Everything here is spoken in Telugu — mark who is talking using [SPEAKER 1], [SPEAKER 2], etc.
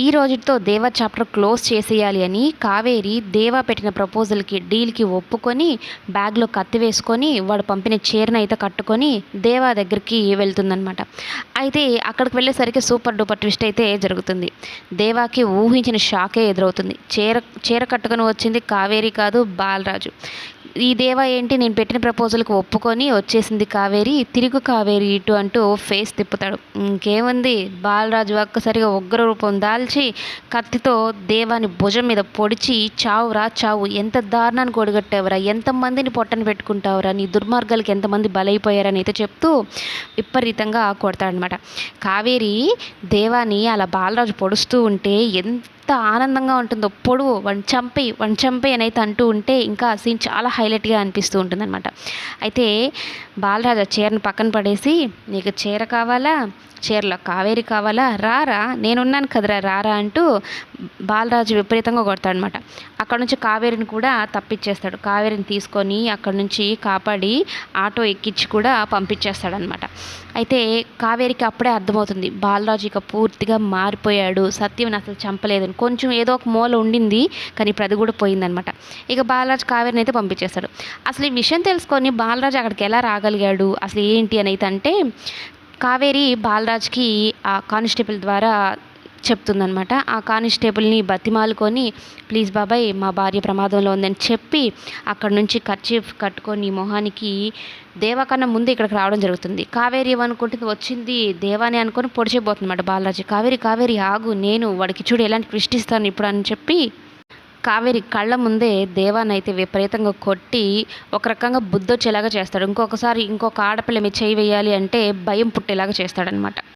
[SPEAKER 1] ఈ రోజుతో దేవా చాప్టర్ క్లోజ్ చేసేయాలి అని కావేరి దేవా పెట్టిన ప్రపోజల్కి డీల్కి ఒప్పుకొని బ్యాగ్లో కత్తి వేసుకొని వాడు పంపిన చీరను అయితే కట్టుకొని దేవా దగ్గరికి వెళ్తుందనమాట అయితే అక్కడికి వెళ్ళేసరికి సూపర్ డూపర్ ట్విస్ట్ అయితే జరుగుతుంది. దేవాకి ఊహించిన షాకే ఎదురవుతుంది. చీర చీర కట్టుకొని వచ్చింది కావేరి కాదు బాలరాజు. ఈ దేవ ఏంటి? నేను పెట్టిన ప్రపోజల్కి ఒప్పుకొని వచ్చేసింది కావేరి తిరుగు కావేరి ఇటు అంటూ ఫేస్ తిప్పుతాడు. ఇంకేముంది? బాలరాజు ఒక్కసారిగా ఉగ్ర రూపం దాల్చి కత్తితో దేవాని భుజం మీద పొడిచి చావురా చావు ఎంత దారుణాన్ని కొడగట్టావురా ఎంతమందిని పొట్టని పెట్టుకుంటావురా నీ దుర్మార్గాలకి ఎంతమంది బలైపోయారని అయితే చెప్తూ విపరీతంగా కొడతాడనమాట కావేరి దేవాని అలా బాలరాజు పొడుస్తూ ఉంటే ఎంత ఎంత ఆనందంగా ఉంటుందో పొడువు వన్ చంపి వన్ చంపి అని అయితే అంటూ ఉంటే ఇంకా సీన్ చాలా హైలైట్గా అనిపిస్తూ ఉంటుందన్నమాట. అయితే బాలరాజు ఆ చీరను పక్కన పడేసి నీకు చీర కావాలా? చీరలో కావేరి కావాలా? రారా? నేనున్నాను కదరా రారా అంటూ బాలరాజు విపరీతంగా కొడతాడు అనమాట అక్కడ నుంచి కావేరిని కూడా తప్పించేస్తాడు కావేరిని తీసుకొని అక్కడ నుంచి కాపాడి ఆటో ఎక్కించి కూడా పంపించేస్తాడనమాట అయితే కావేరికి అప్పుడే అర్థమవుతుంది. బాలరాజు ఇక పూర్తిగా మారిపోయాడు. సత్యం అసలు చంపలేదు కొంచెం ఏదో ఒక మూల ఉండింది కానీ ఇప్పుడు అది కూడా పోయిందనమాట ఇక బాలరాజు కావేరిని అయితే పంపించేస్తాడు. అసలు ఈ విషయం తెలుసుకొని బాలరాజు అక్కడికి ఎలా రాగలిగాడు? అసలు ఏంటి అని అయితే అంటే కావేరి బాలరాజ్కి ఆ కానిస్టేబుల్ ద్వారా చెప్తుందనమాట ఆ కానిస్టేబుల్ని బతిమాలుకొని ప్లీజ్ బాబాయ్ మా భార్య ప్రమాదంలో ఉందని చెప్పి అక్కడ నుంచి కర్చీఫ్ కట్టుకొని మొహానికి దేవా కన్నా ముందు ఇక్కడికి రావడం జరుగుతుంది. కావేరి ఏమనుకుంటుంది వచ్చింది దేవాని అనుకొని పొడిచిపోతుందన్నమాట బాలరాజు. కావేరి కావేరి ఆగు నేను వాడికి చూడు ఎలాంటి కృష్టిస్తాను ఇప్పుడు అని చెప్పి కావేరి కళ్ళ ముందే దేవానైతే విపరీతంగా కొట్టి ఒక రకంగా బుద్ధొచ్చేలాగా చేస్తాడు. ఇంకొకసారి ఇంకొక ఆడపిల్ల మీద చేయి వేయాలి అంటే భయం పుట్టేలాగా చేస్తాడనమాట